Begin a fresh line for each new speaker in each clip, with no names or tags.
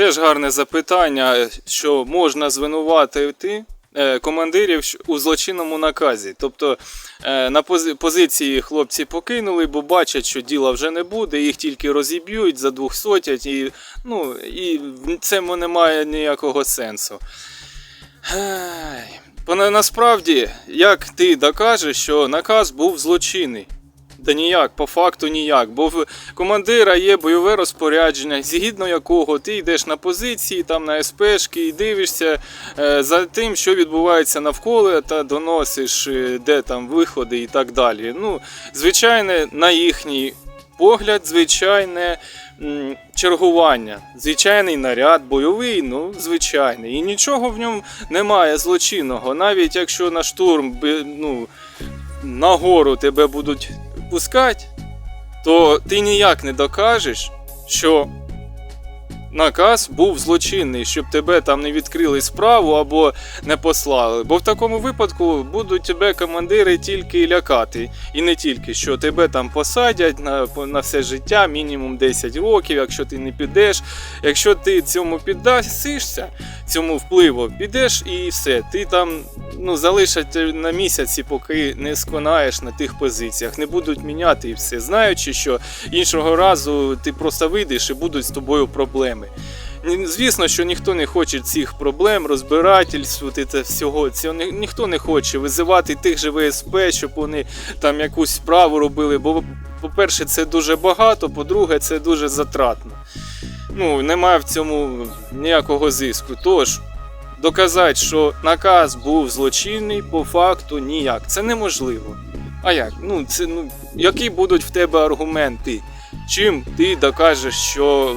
Теж гарне запитання, що можна звинуватити е, командирів у злочинному наказі. Тобто е, на пози- позиції хлопці покинули, бо бачать, що діла вже не буде, їх тільки розіб'ють, задвухсотять, і, ну, і в цьому немає ніякого сенсу. Насправді, як ти докажеш, що наказ був злочинний? Да ніяк, по факту ніяк. Бо в командира є бойове розпорядження, згідно якого ти йдеш на позиції, там на СПшки і дивишся е, за тим, що відбувається навколо, та доносиш, е, де там виходи і так далі. Ну, звичайне, на їхній погляд, звичайне чергування, звичайний наряд, бойовий, ну, звичайний. І нічого в ньому немає злочинного. Навіть якщо на штурм ну, нагору тебе будуть пускати, то ти ніяк не докажеш, що наказ був злочинний, щоб тебе там не відкрили справу або не послали. Бо в такому випадку будуть тебе командири тільки лякати. І не тільки, що тебе там посадять на, на все життя, мінімум 10 років, якщо ти не підеш. Якщо ти цьому піддасишся, цьому впливу, підеш і все. Ти там ну, залишать на місяці, поки не сконаєш на тих позиціях. Не будуть міняти і все. Знаючи, що іншого разу ти просто вийдеш і будуть з тобою проблеми. Звісно, що ніхто не хоче цих проблем, розбирательств, це всього. Цього ні- ніхто не хоче визивати тих же ВСП, щоб вони там якусь справу робили. Бо, по-перше, це дуже багато, по-друге, це дуже затратно. Ну, немає в цьому ніякого зиску. Тож, доказати, що наказ був злочинний, по факту ніяк. Це неможливо. А як? Ну, це, ну, які будуть в тебе аргументи? Чим ти докажеш, що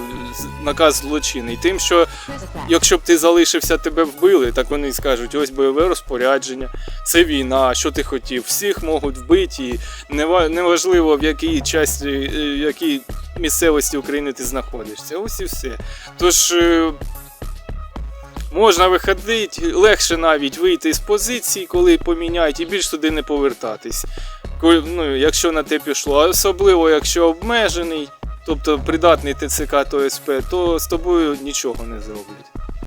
наказ злочинний? Тим, що якщо б ти залишився, тебе вбили, так вони скажуть, ось бойове розпорядження, це війна, що ти хотів? Всіх можуть вбити, і нева- неважливо в якій часті, е, якій місцевості України ти знаходишся. Ось і все. Тож. е, Можна виходити, легше навіть вийти з позиції, коли поміняють, і більш туди не повертатись. Ну, якщо на те пішло, особливо якщо обмежений, тобто придатний ТЦК то СП, то з тобою нічого не зроблять.